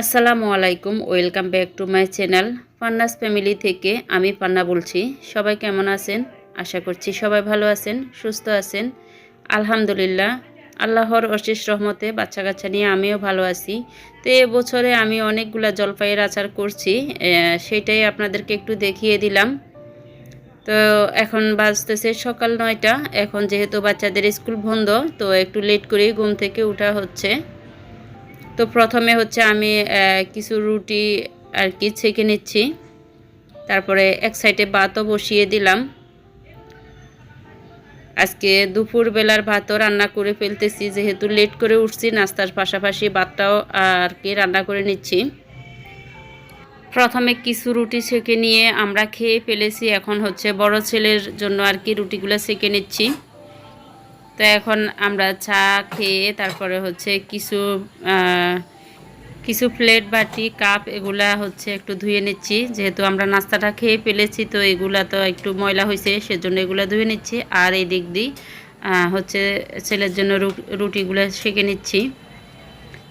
আসসালামু আলাইকুম, welcome back to my channel. Panna's family থেকে আমি পান্না বলছি। সবাই কেমন আছেন? আশা করছি সবাই ভালো আছেন, সুস্থ আছেন। আলহামদুলিল্লাহ, আল্লাহর অশেষ রহমতে বাচ্চা কাচ্চা নিয়ে আমিও ভালো আছি। তো এবছরে আমি অনেকগুলা জলপাইয়ের আচার করছি সেটাই আপনাদেরকে একটু দেখিয়ে দিলাম। তো এখন বাজতেছে সকাল নয়টা। এখন যেহেতু বাচ্চাদের স্কুল বন্ধ, তো একটু লেট করেই ঘুম থেকে উঠা হচ্ছে। তো প্রথমে হচ্ছে আমি কিছু রুটি আর কি ছেঁকে নিচ্ছি। তারপরে এক সাইডে ভাতও বসিয়ে দিলাম। আজকে দুপুর বেলার ভাতও রান্না করে ফেলতেছি, যেহেতু লেট করে উঠছি, নাস্তার পাশাপাশি ভাতটাও আর কি রান্না করে নিচ্ছি। প্রথমে কিছু রুটি সেঁকে নিয়ে আমরা খেয়ে ফেলেছি, এখন হচ্ছে বড় ছেলের জন্য আর কি রুটিগুলো সেঁকে নিচ্ছি। তো এখন আমরা চা খেয়ে তারপরে হচ্ছে কিছু কিছু প্লেট, বাটি, কাপ এগুলা হচ্ছে একটু ধুয়ে নিচ্ছি। যেহেতু আমরা নাস্তাটা খেয়ে ফেলেছি, তো এগুলা তো একটু ময়লা হয়েছে সেজন্য এগুলা ধুয়ে নিচ্ছি। আর এই দিক দিয়ে হচ্ছে ছেলের জন্য রুটিগুলো সেঁকে নিচ্ছি।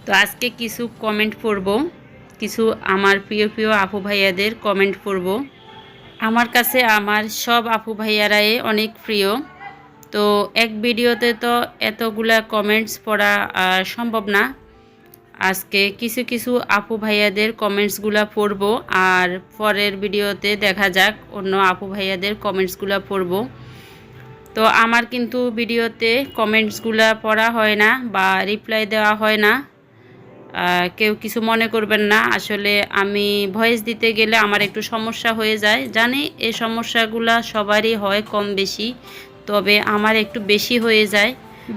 তো আজকে কিছু কমেন্ট পড়ব। কিছু আমার প্রিয় প্রিয় আপু ভাইয়াদের কমেন্ট পড়ব। আমার কাছে আমার সব আপু ভাইয়ারাই অনেক প্রিয়। তো এক ভিডিওতে তো এতগুলা কমেন্টস পড়া সম্ভব না। আজকে কিছু কিছু আপু ভাইয়াদের কমেন্টসগুলো পড়ব, আর পরের ভিডিওতে দেখা যাক অন্য আপু ভাইয়াদের কমেন্টসগুলো পড়ব। তো আমার কিন্তু ভিডিওতে কমেন্টসগুলো পড়া হয় না বা রিপ্লাই দেওয়া হয় না। কেউ কিছু মনে করবেন না। আসলে আমি ভয়েস দিতে গেলে আমার একটু সমস্যা হয়ে যায়। জানি এই সমস্যাগুলো সবারই হয় কম বেশি। তবে আমার একটু বেশি হয়ে যায়।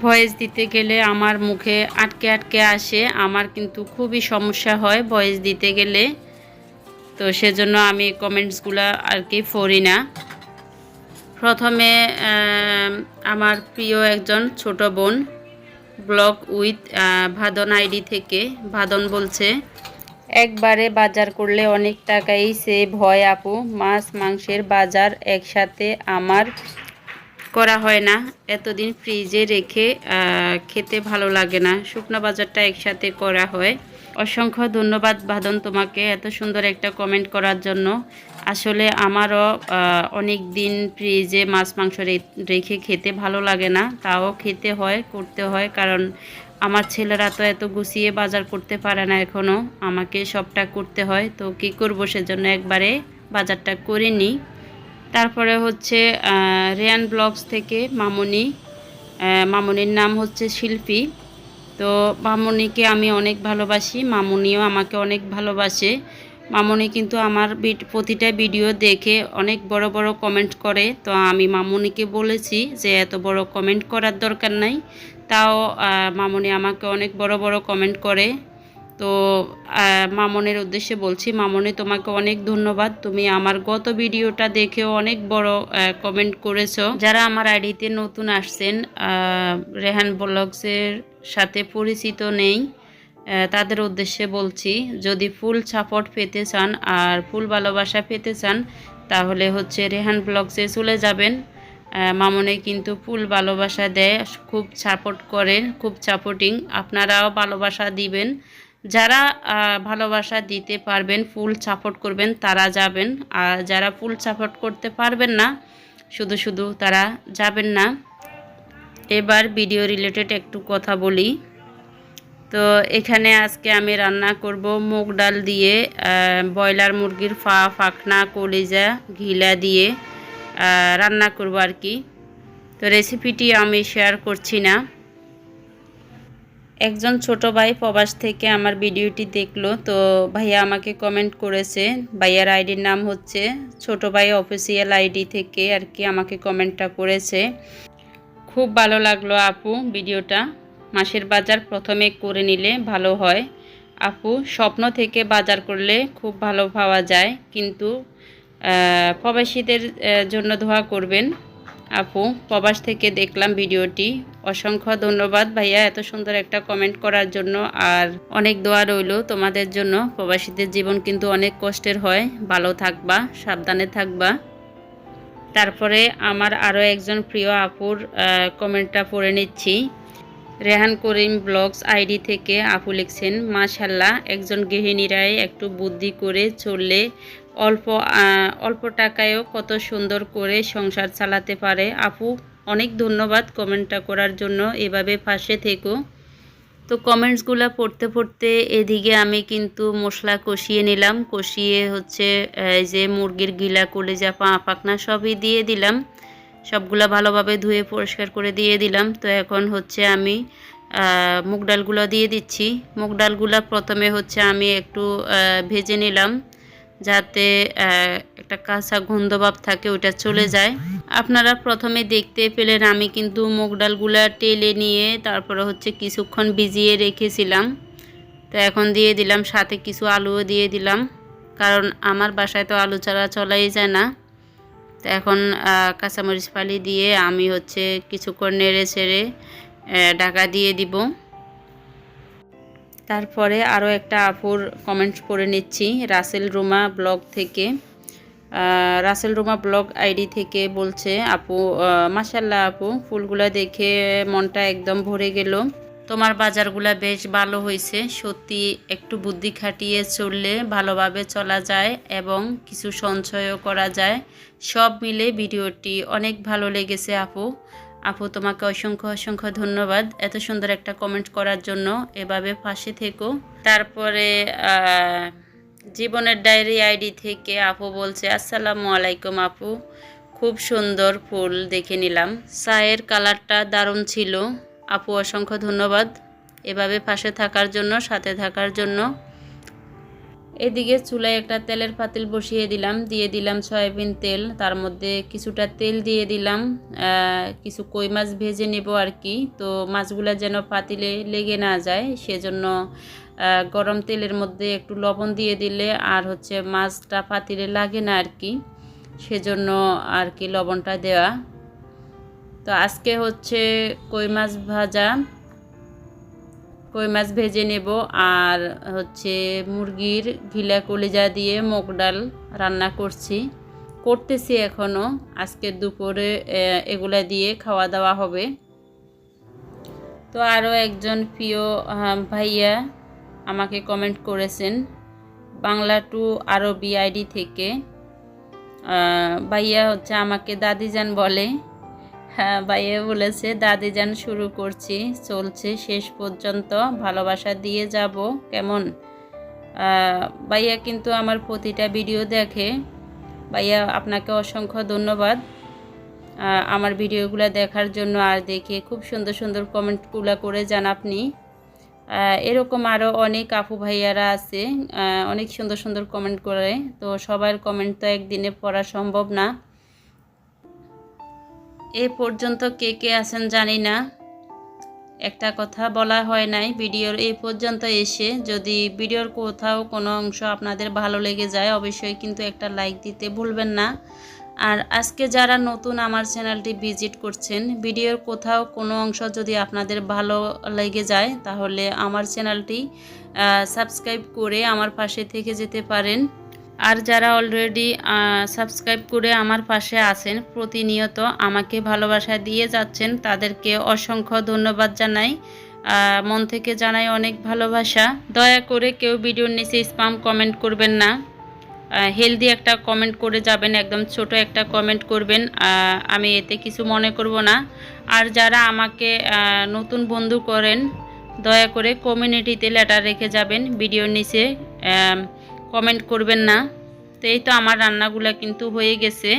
ভয়েস দিতে গেলে আমার মুখে আটকে আটকে আসে, আমার কিন্তু খুবই সমস্যা হয় ভয়েস দিতে গেলে। তো সেজন্য আমি কমেন্টসগুলো আর কি পড়ি না। প্রথমে আমার প্রিয় একজন ছোট বোন ব্লগ উইথ ভাদন আইডি থেকে। ভাদন বলছে, একবারে বাজার করলে অনেক টাকাই সেভ হয় আপু। মাছ, মাংসের বাজার একসাথে আমার করা হয় না। এতদিন ফ্রিজে রেখে খেতে ভালো লাগে না। শুকনো বাজারটা একসাথে করা হয়। অসংখ্য ধন্যবাদ বাদন তোমাকে এত সুন্দর একটা কমেন্ট করার জন্য। আসলে আমারও অনেক দিন ফ্রিজে মাছ, মাংস রেখে খেতে ভালো লাগে না। তাও খেতে হয়, করতে হয়। কারণ আমার ছেলেরা তো এত গুছিয়ে বাজার করতে পারে না এখনও আমাকে সবটা করতে হয়। তো কী করব সেজন্য একবারে বাজারটা করে নিই। তারপরে হচ্ছে রেয়ান ব্লগস থেকে মামনি মামনির নাম হচ্ছে শিল্পী। তো মামনিকে আমি অনেক ভালোবাসি, মামনিও আমাকে অনেক ভালোবাসে। মামনি কিন্তু আমার প্রতিটা ভিডিও দেখে অনেক বড় বড় কমেন্ট করে। তো আমি মামনিকে বলেছি যে, এত বড় কমেন্ট করার দরকার নাই। তাও মামনি আমাকে অনেক বড় বড় কমেন্ট করে। তো মামনের উদ্দেশ্যে বলছি, মামনি তোমাকে অনেক ধন্যবাদ। তুমি আমার গত ভিডিওটা দেখেও অনেক বড় কমেন্ট করেছ। যারা আমার আইডিতে নতুন আসছেন রেহান ব্লগসের সাথে পরিচিত নেই তাদের উদ্দেশ্যে বলছি, যদি ফুল সাপোর্ট পেতে চান আর ফুল ভালোবাসা পেতে চান, তাহলে হচ্ছে রেহান ব্লগসে চলে যাবেন। মামনে কিন্তু ফুল ভালোবাসা দেয়, খুব সাপোর্ট করেন, খুব সাপোর্টিং আপনারাও ভালোবাসা দিবেন। যারা ভালোবাসা দিতে পারবেন, ফুল সাপোর্ট করবেন, তারা যাবেন। আর যারা ফুল সাপোর্ট করতে পারবেন না, শুধু শুধু তারা যাবেন না। এবার ভিডিও রিলেটেড একটু কথা বলি। তো এখানে আজকে আমি রান্না করব মুগ ডাল দিয়ে ব্রয়লার মুরগির ফা, ফাকনা, কলিজা, ঘিলা দিয়ে রান্না করব আর কি। তো রেসিপিটি আমি শেয়ার করছি না। একজন ছোট ভাই প্রবাস থেকে আমার ভিডিওটি দেখল, তো ভাইয়া আমাকে কমেন্ট করেছে, ভাইয়ার আইডির নাম হচ্ছে ছোট ভাই অফিসিয়াল আইডি থেকে আর কি আমাকে কমেন্টটা করেছে। খুব ভালো লাগল আপু ভিডিওটা, মাসের বাজার প্রথমে করে নিলে ভালো হয়। আপু, স্বপ্ন থেকে বাজার করলে খুব ভালো পাওয়া যায়, কিন্তু প্রবাসীদের জন্য দোয়া করবেন। আপু, প্রবাস থেকে দেখলাম ভিডিওটি। অসংখ্য ধন্যবাদ ভাইয়া, এত সুন্দর একটা কমেন্ট করার জন্য। আর অনেক দোয়া রইল তোমাদের জন্য। প্রবাসীদের জীবন কিন্তু অনেক কষ্টের হয়। ভালো থাকবা, সাবধানে থাকবা। তারপরে আমার আরও একজন প্রিয় আপুর কমেন্টটা পড়ে নিচ্ছি। রেহান করিম ব্লগস আইডি থেকে আপু লিখছেন মাশাল্লাহ একজন গৃহিণীরাই একটু বুদ্ধি করে চললে অল্প অল্প টাকায়ও কত সুন্দর করে সংসার চালাতে পারে। আপু, অনেক ধন্যবাদ কমেন্টটা করার জন্য, এভাবে পাশে থেকো। তো কমেন্টসগুলো পড়তে পড়তে এদিকে আমি কিন্তু মশলা কষিয়ে নিলাম, কষিয়ে হচ্ছে যে মুরগির গিলা, কলিজা, পা পাকনা সবই দিয়ে দিলাম। সবগুলা ভালোভাবে ধুয়ে পরিষ্কার করে দিয়ে দিলাম। তো এখন হচ্ছে আমি মুগ ডালগুলো দিয়ে দিচ্ছি। মুগ ডালগুলো প্রথমে হচ্ছে আমি একটু ভেজে নিলাম যাতে একটা কাঁচা গন্ধভাব থাকে ওটা চলে যায়। আপনারা প্রথমে দেখতে পেলেন আমি কিন্তু মুগ ডালগুলা টেলে নিয়ে তারপরে হচ্ছে কিছুক্ষণ ভিজিয়ে রেখেছিলাম। তো এখন দিয়ে দিলাম, সাথে কিছু আলুও দিয়ে দিলাম। কারণ আমার বাসায় তো আলু ছাড়া চলাই যায় না। তো এখন কাঁচামরিচ ফালি দিয়ে আমি হচ্ছে কিছুক্ষণ নেড়ে ছেড়ে ঢাকা দিয়ে দিব। তারপরে আরও একটা আপুর কমেন্ট করে নিচ্ছি রাসেল রুমা ব্লগ থেকে। রাসেল রুমা ব্লগ আইডি থেকে বলছে আপু আহ, মাশাল্লাহ আপু ফুলগুলা দেখে মনটা একদম ভরে গেল। তোমার বাজারগুলা বেশ ভালো হয়েছে সত্যি একটু বুদ্ধি খাটিয়ে চললে ভালোভাবে চলা যায় এবং কিছু সঞ্চয়ও করা যায়। সব মিলে ভিডিওটি অনেক ভালো লেগেছে আপু। আপু, তোমাকে অসংখ্য অসংখ্য ধন্যবাদ এত সুন্দর একটা কমেন্ট করার জন্য। এভাবে পাশে থেকো। তারপরে জীবনের ডায়েরি আইডি থেকে আপু বলছে, আসসালামু আলাইকুম আপু। খুব সুন্দর ফুল দেখে নিলাম। চায়ের কালারটা দারুণ ছিল। আপু, অসংখ্য ধন্যবাদ। এভাবে পাশে থাকার জন্য, সাথে থাকার জন্য। এদিকে চুলায় একটা তেলের পাতিল বসিয়ে দিলাম। দিয়ে দিলাম সয়াবিন তেল। তার মধ্যে কিছুটা তেল দিয়ে দিলাম। কিছু কই মাছ ভেজে নেব আর কি। তো মাছগুলা যেন পাতিলে লেগে না যায়, সেজন্য গরম তেলের মধ্যে একটু লবণ দিয়ে দিলে আর হচ্ছে মাছটা পাতিলে লাগে না আর কি। সেজন্য আর কি লবণটা দেওয়া। তো আজকে হচ্ছে কই মাছ ভাজা, কই মাছ ভেজে নেব আর হচ্ছে মুরগির ঘিলা কলিজা দিয়ে মুগ ডাল রান্না করছি। করতেছি এখনও আজকের দুপুরে এগুলা দিয়ে খাওয়া দাওয়া হবে। তো আরও একজন প্রিয় ভাইয়া আমাকে কমেন্ট করেছেন, বাংলা টু আরবি আইডি থেকে। ভাইয়া হচ্ছে আমাকে দাদিজান বলে। হ্যাঁ ভাইয়া বলেছে, দাদি যান, শুরু করছি, চলছে, শেষ পর্যন্ত, ভালোবাসা দিয়ে যাব, কেমন? ভাইয়া কিন্তু আমার প্রতিটা ভিডিও দেখে, ভাইয়া আপনাকে অসংখ্য ধন্যবাদ। আমার ভিডিওগুলো দেখার জন্য আর দেখে খুব সুন্দর সুন্দর কমেন্টগুলো করে যান আপনি। এরকম আরও অনেক আপু ভাইয়ারা আছে অনেক সুন্দর সুন্দর কমেন্ট করে, তো সবার কমেন্ট তো একদিনে পড়া সম্ভব না। এ পর্যন্ত কে কে আছেন জানি না। একটা কথা বলা হয় নাই ভিডিওর এই পর্যন্ত এসে। যদি ভিডিওর কোথাও কোনো অংশ আপনাদের ভালো লেগে যায়, অবশ্যই কিন্তু একটা লাইক দিতে ভুলবেন না। আর আজকে যারা নতুন আমার চ্যানেলটি ভিজিট করছেন, ভিডিওর কোথাও কোনো অংশ যদি আপনাদের ভালো লেগে যায়, তাহলে আমার চ্যানেলটি সাবস্ক্রাইব করে আমার পাশে থেকে যেতে পারেন। আর যারা অলরেডি সাবস্ক্রাইব করে আমার পাশে আছেন, প্রতিনিয়ত আমাকে ভালোবাসা দিয়ে যাচ্ছেন, তাদেরকে অসংখ্য ধন্যবাদ জানাই। মন থেকে জানাই অনেক ভালোবাসা। দয়া করে কেউ ভিডিওর নিচে স্পাম কমেন্ট করবেন না। হেলদি একটা কমেন্ট করে যাবেন, একদম ছোট একটা কমেন্ট করবেন। আমি এতে কিছু মনে করব না। আর যারা আমাকে নতুন বন্ধু করেন, দয়া করে কমিউনিটিতে লেটার রেখে যাবেন, ভিডিওর নিচে। কমেন্ট করবেন না। তো এই তো আমার রান্নাগুলো কিন্তু হয়ে গেছে।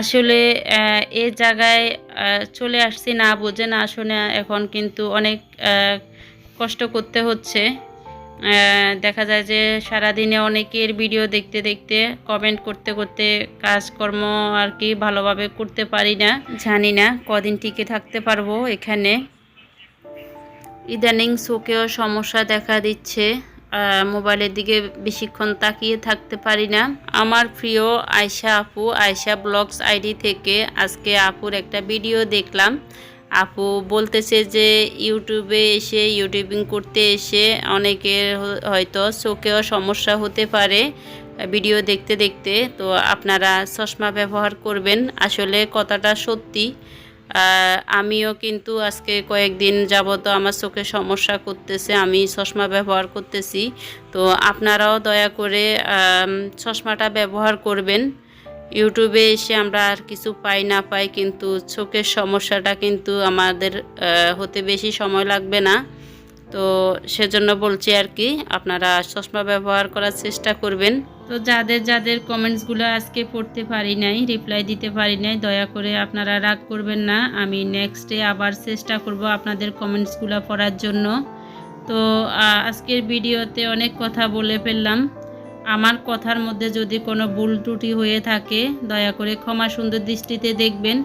আসলে এ জায়গায় চলে আসছি না, বোঝে না আসলে এখন কিন্তু অনেক কষ্ট করতে হচ্ছে। দেখা যায় যে সারাদিনে অনেকের ভিডিও দেখতে দেখতে কমেন্ট করতে করতে কাজকর্ম আর কি ভালোভাবে করতে পারি না। জানি না কদিন টিকে থাকতে পারব এখানে। ইদানিং চোখেও সমস্যা দেখা দিচ্ছে। মোবাইলের দিকে বেশিক্ষণ তাকিয়ে থাকতে পারি না। আমার প্রিয় আয়শা আপু, আয়শা ব্লগস আইডি থেকে আজকে আপুর একটা ভিডিও দেখলাম। আপু বলতেছে যে, ইউটিউবে এসে ইউটিউবিং করতে এসে অনেকের হয়তো চোখেও সমস্যা হতে পারে ভিডিও দেখতে দেখতে। তো আপনারা চশমা ব্যবহার করবেন। আসলে কথাটা সত্যি। আমিও কিন্তু আজকে কয়েকদিন যাবত আমার চোখে সমস্যা করতেছে, আমি চশমা ব্যবহার করতেছি। তো আপনারাও দয়া করে চশমাটা ব্যবহার করবেন। ইউটিউবে এসে আমরা আর কিছু পাই না পাই, কিন্তু চোখের সমস্যাটা কিন্তু আমাদের হতে বেশি সময় লাগবে না। তো সেজন্য বলছি আর কি, আপনারা চশমা ব্যবহার করার চেষ্টা করবেন। তো যাদের যাদের কমেন্টসগুলো আজকে পড়তে পারি নাই রিপ্লাই দিতে পারি নাই, দয়া করে আপনারা রাগ করবেন না। আমি নেক্সটে আবার চেষ্টা করব আপনাদের কমেন্টসগুলো পড়ার জন্য। তো আজকের ভিডিওতে অনেক কথা বলে ফেললাম। আমার কথার মধ্যে যদি কোনো ভুল ত্রুটি হয়ে থাকে, দয়া করে ক্ষমা সুন্দর দৃষ্টিতে দেখবেন।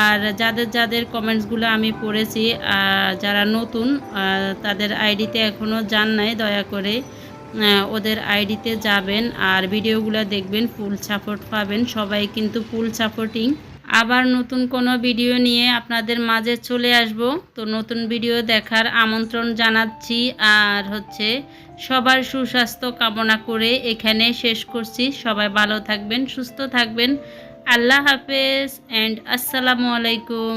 আর যাদের যাদের কমেন্টসগুলো আমি পড়েছি যারা নতুন তাদের আইডিতে এখনও যান নাই, দয়া করে ওদের আইডিতে যাবেন আর ভিডিওগুলো দেখবেন ফুল সাপোর্ট পাবেন। সবাই কিন্তু ফুল সাপোর্টিং আবার নতুন কোনো ভিডিও নিয়ে আপনাদের মাঝে চলে আসব। তো নতুন ভিডিও দেখার আমন্ত্রণ জানাচ্ছি। আর হচ্ছে সবার সুস্বাস্থ্য কামনা করে এখানে শেষ করছি। সবাই ভালো থাকবেন, সুস্থ থাকবেন। আল্লাহ হাফেজ অ্যান্ড আসসালামু আলাইকুম।